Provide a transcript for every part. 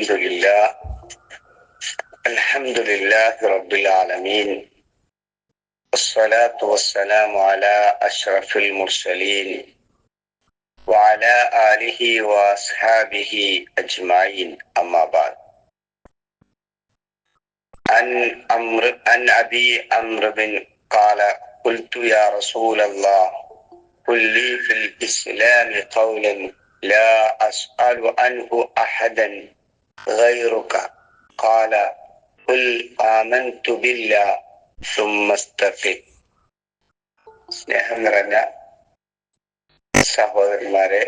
الحمد لله. الحمد لله رب العالمين. والصلاة والسلام على أشرف المرسلين وعلى آله وأصحابه أجمعين. أما بعد. عن أمر عن أبي أمر بن قال قلت يا رسول الله قل لي في الإسلام قولا لا أسأل عنه أحدا. غيرك قال قل آمنت بالله ثم استقم സ്നേഹം നിറഞ്ഞ സഹോദരന്മാരെ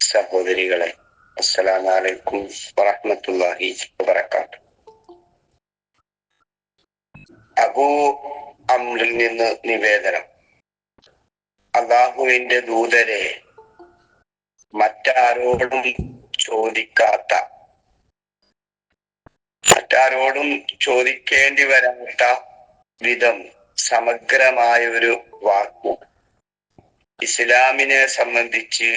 സഹോദരികളെ അസ്സലാമു അലൈക്കും വറഹ്മത്തുള്ളാഹി വബറകാത്തു അബൂ അമ്രിൽ നിന്ന് നിവേദനം അള്ളാഹുവിന്റെ ദൂതരെ മറ്റാരോടും ചോദിക്കാത്ത മറ്റാരോടും ചോദിക്കേണ്ടി വരാത്ത വിധം സമഗ്രമായ ഒരു വാക്കു ഇസ്ലാമിനെ സംബന്ധിച്ച്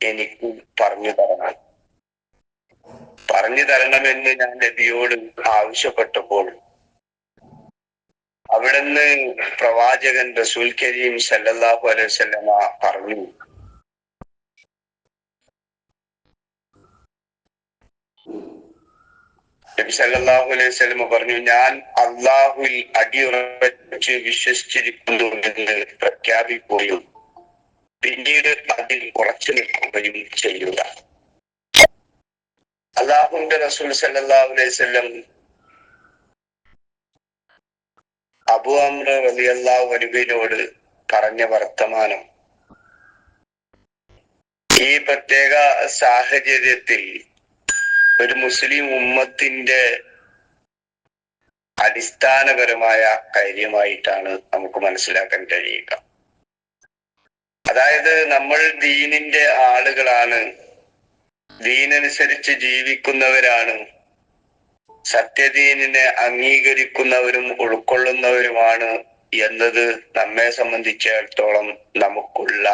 എനിക്ക് പറഞ്ഞു തരണം. പറഞ്ഞു തരണമെന്ന് ഞാൻ നബിയോട് ആവശ്യപ്പെട്ടപ്പോൾ അവിടുന്ന് പ്രവാചകൻ റസൂൽ കരീം അലൈഹി വസല്ലമ പറഞ്ഞു നബി സല്ലല്ലാഹു അലൈഹി സ്വലമ പറഞ്ഞു ഞാൻ അള്ളാഹുവിൽ അടിയുറച്ച് വിശ്വസിച്ചിരിക്കുന്നു എന്ന് പ്രഖ്യാപിക്കുകയും പിന്നീട് അതിൽ ഉറച്ചു നിൽക്കുകയും ചെയ്യുക. അള്ളാഹുന്റെ റസൂൽ സല്ലല്ലാഹു അലൈഹി സ്വലം അബു അമ്ര റളിയല്ലാഹു അൻഹുവിനോട് പറഞ്ഞ വർത്തമാനം ഈ പ്രത്യേക സാഹചര്യത്തിൽ ഒരു മുസ്ലിം ഉമ്മത്തിന്റെ അടിസ്ഥാനപരമായ കാര്യമായിട്ടാണ് നമുക്ക് മനസ്സിലാക്കാൻ കഴിയുക. അതായത് നമ്മൾ ദീനിന്റെ ആളുകളാണ്. ദീനനുസരിച്ച് ജീവിക്കുന്നവരാണ്. സത്യദീനിനെ അംഗീകരിക്കുന്നവരും ഉൾക്കൊള്ളുന്നവരുമാണ് എന്നത് നമ്മെ സംബന്ധിച്ചിടത്തോളം നമുക്കുള്ള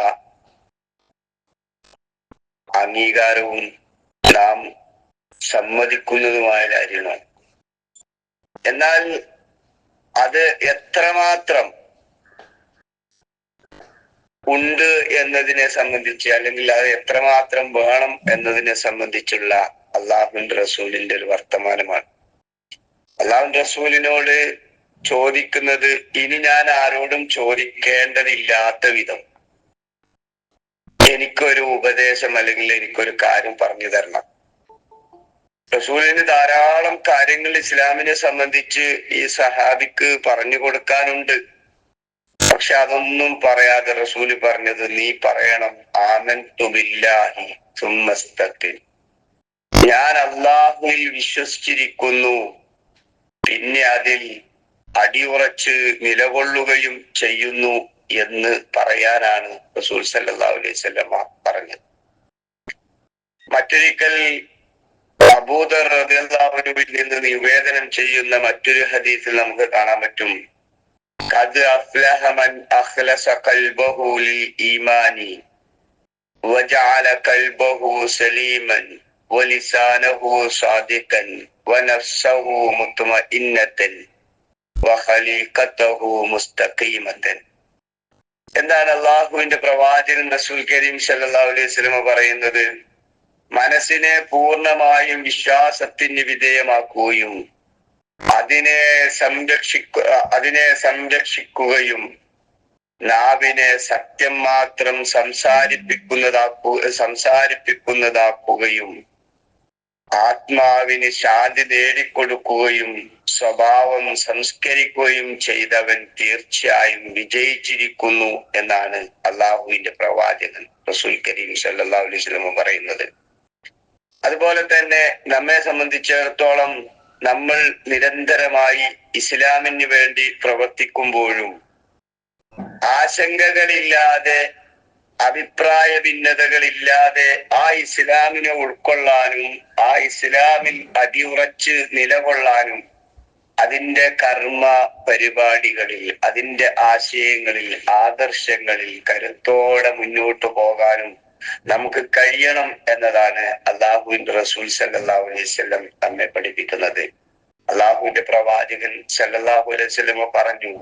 അംഗീകാരവും നാം സമ്മതിക്കുന്നതുമായ കാര്യമാണ്. എന്നാൽ അത് എത്രമാത്രം ഉണ്ട് എന്നതിനെ സംബന്ധിച്ച് അല്ലെങ്കിൽ അത് എത്രമാത്രം വേണം എന്നതിനെ സംബന്ധിച്ചുള്ള അള്ളാഹുൻ റസൂലിന്റെ ഒരു വർത്തമാനമാണ്. അള്ളാഹുൻ റസൂലിനോട് ചോദിക്കുന്നത് ഇനി ഞാൻ ആരോടും ചോദിക്കേണ്ടതില്ലാത്ത വിധം എനിക്കൊരു ഉപദേശം അല്ലെങ്കിൽ എനിക്കൊരു കാര്യം പറഞ്ഞു തരണം. റസൂലിന് ധാരാളം കാര്യങ്ങൾ ഇസ്ലാമിനെ സംബന്ധിച്ച് ഈ സഹാബിക്ക് പറഞ്ഞു കൊടുക്കാനുണ്ട്. പക്ഷെ അതൊന്നും പറയാതെ റസൂൽ പറഞ്ഞത് നീ പറയണം ആമൻ തുബില്ലാഹി സുമ്മസ്തത്തിൽ ഞാൻ അള്ളാഹുവിൽ വിശ്വസിച്ചിരിക്കുന്നു. പിന്നെ അതിൽ അടിയുറച്ച് നിലകൊള്ളുകയും ചെയ്യുന്നു എന്ന് പറയാനാണ് റസൂൽ സല്ലാ അലൈഹി വസല്ലമ പറഞ്ഞത്. മറ്റൊരിക്കൽ അബൂദർ റളിയല്ലാഹുവിൽ നിന്ന് നിവേദനം ചെയ്യുന്ന മറ്റൊരു ഹദീസിൽ നമുക്ക് കാണാൻ പറ്റും. ഖദ് അഫ്ലഹ മൻ അഖ്ലസ ഖൽബഹു ലിൽ ഈമാനി വജഅല ഖൽബഹു സലീമൻ വലിസാനഹു സാദിഖൻ വനഫ്സഹു മുത്മഇന്നത്തൻ വഖലീഖതഹു മുസ്തഖീമതൻ. എന്താണ് അള്ളാഹുവിന്റെ പ്രവാചകൻ റസൂൽ കരീം സല്ലല്ലാഹു അലൈഹി വസല്ലം പറയുന്നത്? മനസ്സിനെ പൂർണമായും വിശ്വാസത്തിന് വിധേയമാക്കുകയും അതിനെ സംരക്ഷിക്ക അതിനെ സംരക്ഷിക്കുകയും നാവിനെ സത്യം മാത്രം സംസാരിപ്പിക്കുന്നതാക്കു സംസാരിപ്പിക്കുന്നതാക്കുകയും ആത്മാവിന് ശാന്തി നേടിക്കൊടുക്കുകയും സ്വഭാവം സംസ്കരിക്കുകയും ചെയ്തവൻ തീർച്ചയായും വിജയിച്ചിരിക്കുന്നു എന്നാണ് അള്ളാഹുവിന്റെ പ്രവാചകൻ റസൂൽ കരീം സല്ലാ അലൈഹി സ്വലമ പറയുന്നത്. അതുപോലെ തന്നെ നമ്മെ സംബന്ധിച്ചിടത്തോളം നമ്മൾ നിരന്തരമായി ഇസ്ലാമിന് വേണ്ടി പ്രവർത്തിക്കുമ്പോഴും ആശങ്കകളില്ലാതെ അഭിപ്രായ ഭിന്നതകളില്ലാതെ ആ ഇസ്ലാമിനെ ഉൾക്കൊള്ളാനും ആ ഇസ്ലാമിൽ അടിയുറച്ച് നിലകൊള്ളാനും അതിന്റെ കർമ്മ പരിപാടികളിൽ അതിന്റെ ആശയങ്ങളിൽ ആദർശങ്ങളിൽ കരുത്തോടെ മുന്നോട്ട് പോകാനും നമുക്ക് കഴിയണം എന്നതാണ് അള്ളാഹുവിന്റെ റസൂൽ സല്ലാഹു അലൈവല്ലം നമ്മെ പഠിപ്പിക്കുന്നത്. അള്ളാഹുവിന്റെ പ്രവാചകൻ സല്ലാഹു അലൈവല്ല പറഞ്ഞു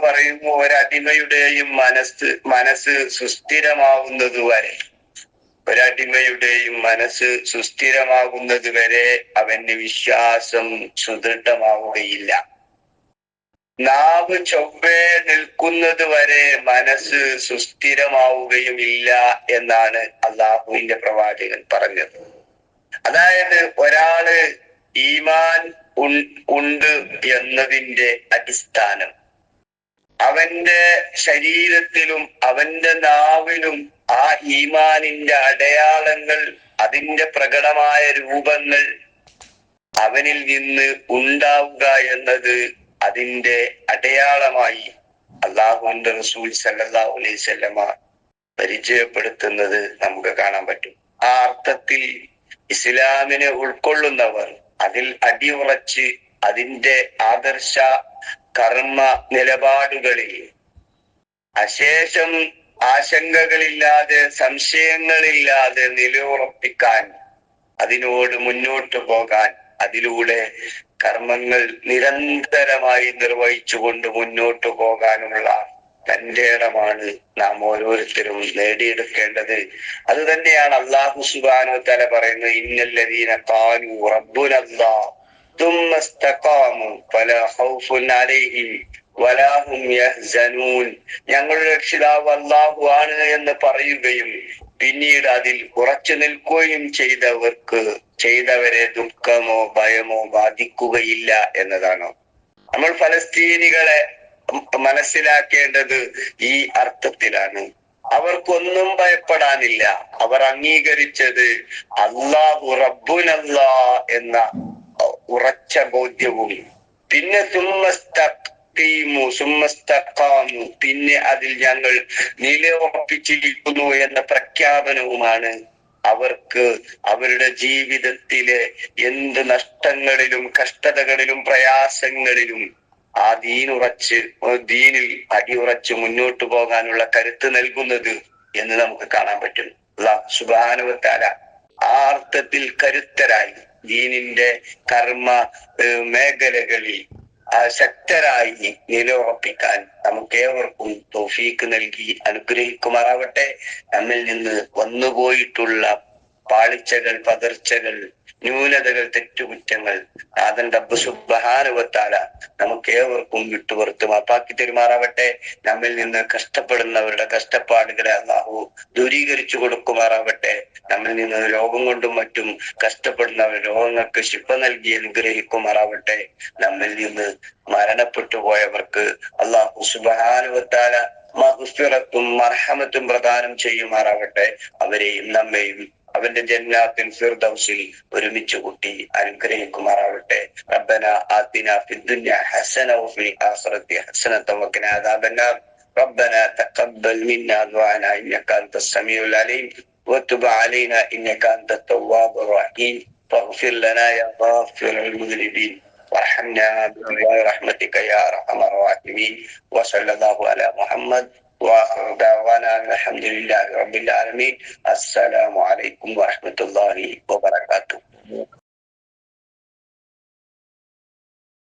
പറയുന്നു ഒരടിമയുടെയും മനസ്സ് മനസ്സ് സുസ്ഥിരമാവുന്നത് വരെ ഒരടിമയുടെയും മനസ്സ് സുസ്ഥിരമാകുന്നത് വരെ അവന്റെ വിശ്വാസം സുദൃഢമാവുകയില്ല. നാവ് ചൊവ്വേ നിൽക്കുന്നത് വരെ മനസ്സ് സുസ്ഥിരമാവുകയും ഇല്ല എന്നാണ് അള്ളാഹുവിന്റെ പ്രവാചകൻ പറഞ്ഞത്. അതായത് ഒരാൾ ഈമാൻ ഉണ്ട് എന്നതിന്റെ അടിസ്ഥാനം. അവന്റെ ശരീരത്തിലും അവന്റെ നാവിലും ആ ഈമാനിന്റെ അടയാളങ്ങൾ അതിന്റെ പ്രകടമായ രൂപങ്ങൾ അവനിൽ നിന്ന് ഉണ്ടാവുക എന്നത് അതിന്റെ അടയാളമായി അള്ളാഹുന്റെ റസൂൽ സല്ലല്ലാഹു അലൈഹി വസല്ലമ പരിചയപ്പെടുത്തുന്നത് നമുക്ക് കാണാൻ പറ്റും. ആ അർത്ഥത്തിൽ ഇസ്ലാമിനെ ഉൾക്കൊള്ളുന്നവർ അതിൽ അടിയുറച്ച് അതിന്റെ ആദർശ കർമ്മ നിലപാടുകളിൽ അശേഷം ആശങ്കകളില്ലാതെ സംശയങ്ങളില്ലാതെ നിലയുറപ്പിക്കാൻ അതിനോട് മുന്നോട്ട് പോകാൻ അതിലൂടെ കർമ്മങ്ങൾ നിരന്തരമായി നിർവഹിച്ചുകൊണ്ട് മുന്നോട്ട് പോകാനുള്ള തന്റെ ഇടമാണ് നാം ഓരോരുത്തരും നേടിയെടുക്കേണ്ടത്. അത് തന്നെയാണ് അള്ളാഹു സുബാനോ തല പറയുന്നത് ഇന്നല്ലതീന കാനു റബ്ബുനല്ലാ തുമ്മസ്തഖാമു ഫലാ ഖൗഫുൻ വലാഹും യഹ്സനൂൻ. ഞങ്ങളുടെ രക്ഷിതാവ് അള്ളാഹു ആണ് എന്ന് പറയുകയും പിന്നീട് അതിൽ ഉറച്ചു നിൽക്കുകയും ചെയ്തവർക്ക് ചെയ്തവരെ ദുഃഖമോ ഭയമോ ബാധിക്കുകയില്ല എന്നതാണ്. നമ്മൾ ഫലസ്തീനികളെ മനസ്സിലാക്കേണ്ടത് ഈ അർത്ഥത്തിലാണ്. അവർക്കൊന്നും ഭയപ്പെടാനില്ല. അവർ അംഗീകരിച്ചത് അള്ളാഹു റബ്ബുനല്ലാ എന്ന ഉറച്ച ബോധ്യവും. പിന്നെ പിന്നെ അതിൽ ഞങ്ങൾ നിലയുറപ്പിച്ചിരിക്കുന്നു എന്ന പ്രഖ്യാപനവുമാണ്. അവർക്ക് അവരുടെ ജീവിതത്തിലെ എന്ത് നഷ്ടങ്ങളിലും കഷ്ടതകളിലും പ്രയാസങ്ങളിലും ആ ദീനുറച്ച് ദീനിൽ അടിയുറച്ച് മുന്നോട്ട് പോകാനുള്ള കരുത്ത് നൽകുന്നത് എന്ന് നമുക്ക് കാണാൻ പറ്റും. സുബാനുവത്താല ആ അർത്ഥത്തിൽ കരുത്തരായി. ദീനിന്റെ കർമ്മ മേഖലകളിൽ ശക്തരായി നിലയുറപ്പിക്കാൻ നമുക്ക് ഏവർക്കും തോഫീക്ക് നൽകി അനുഗ്രഹിക്കുമാറാവട്ടെ. നമ്മിൽ നിന്ന് വന്നുപോയിട്ടുള്ള പാളിച്ചകൾ പതർച്ചകൾ ന്യൂനതകൾ തെറ്റുകുറ്റങ്ങൾ നാഥൻ റബ്ബ് സുബ്ബഹാനുവത്താല നമുക്ക് ഏവർക്കും വിട്ടുപുറത്ത് മാപ്പാക്കി തെരുമാറാവട്ടെ. നമ്മിൽ നിന്ന് കഷ്ടപ്പെടുന്നവരുടെ കഷ്ടപ്പാടുകളെ അള്ളാഹു ദൂരീകരിച്ചു കൊടുക്കുമാറാവട്ടെ. നമ്മിൽ നിന്ന് രോഗം കൊണ്ടും മറ്റും കഷ്ടപ്പെടുന്നവർ രോഗങ്ങൾക്ക് ശിപ്പ നൽകി അനുഗ്രഹിക്കുമാറാവട്ടെ നമ്മിൽ നിന്ന് മരണപ്പെട്ടു പോയവർക്ക് അള്ളാഹു സുബഹാനുവത്താല മഹുസ്ഫിറത്തും മർഹമത്തും പ്രദാനം ചെയ്യുമാറാവട്ടെ അവരെയും നമ്മെയും അവന്റെ ജന്നാത്തിൽ ഫിർദൗസിൽ ഒരുമിച്ച് കൂട്ടി അനുഗ്രഹിക്കുമാറാവട്ടെ റബ്ബന ആത്തിന ഫിദ്ദുന്യ ഹസന വഫിൽ ആഖിറതി ഹസനത വഖിന അദാബന്നാർ ربنا تقبل منا دعانا انك انت السميع العليم وتب علينا إنك أنت التواب الرحيم. فاغفر لنا يا غافر المذنبين. وارحمنا برحمتك يا أرحم الراحمين. وصلى الله على محمد واخر دعوانا الحمد لله رب العالمين. السلام عليكم ورحمة الله وبركاته.